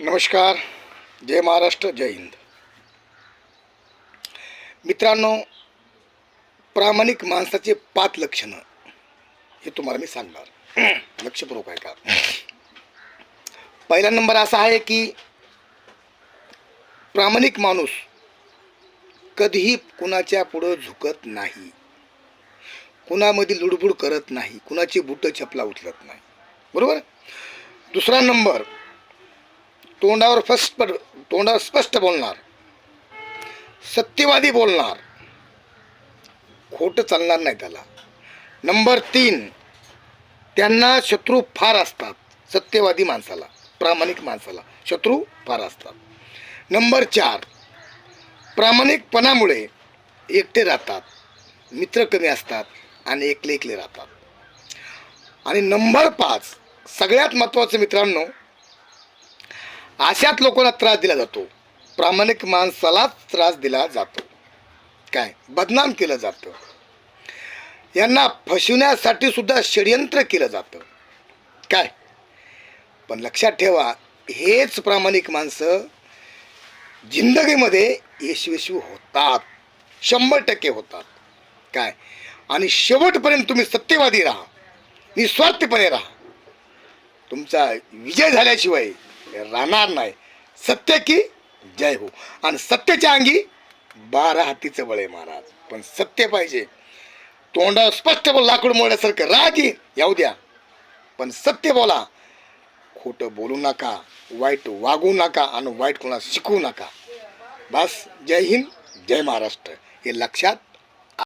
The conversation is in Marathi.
नमस्कार जय महाराष्ट्र जय हिंद. मित्रांनो प्रामाणिक माणसाचे पाच लक्षणं हे तुम्हाला मी सांगणार. लक्षपूर्वक आहे का? पहिला नंबर असा आहे की प्रामाणिक माणूस कधीही कुणाच्या पुढं झुकत नाही. कुणामध्ये लुडबुड करत नाही. कुणाची बुटं छपला उचलत नाही. बरोबर? दुसरा नंबर तोंडावर फस्ट तोंडावर स्पष्ट बोलणार. सत्यवादी बोलणार. खोटं चालणार नाही त्याला. नंबर तीन त्यांना शत्रू फार असतात. सत्यवादी माणसाला प्रामाणिक माणसाला शत्रू फार असतात. नंबर चार प्रामाणिकपणामुळे एकटे राहतात मित्र कमी असतात आणि एकले एकले राहतात. आणि नंबर पाच सगळ्यात महत्त्वाचं मित्रांनो अशाच लोकांना त्रास दिला जातो. प्रामाणिक माणसालाच त्रास दिला जातो. काय? बदनाम केलं जातं. यांना फसवण्यासाठी सुद्धा षडयंत्र केलं जातं. काय? पण लक्षात ठेवा हेच प्रामाणिक माणसं जिंदगीमध्ये यशस्वी होतात. शंभर टक्के होतात. काय? आणि शेवटपर्यंत तुम्ही सत्यवादी राहा. निस्वार्थपणे राहा. तुमचा विजय झाल्याशिवाय राहणार नाही. सत्य की जय हो. आणि सत्यच्या अंगी बारा हातीचं बळे आहे महाराज. पण सत्य पाहिजे. तोंडावर स्पष्ट बोल लाकूड मोडण्यासारखं राहा की येऊ द्या. पण सत्य बोला. खोटं बोलू नका वाईट वागू नका आणि वाईट कोणाला शिकवू नका. बस. जय हिंद जय महाराष्ट्र. हे लक्षात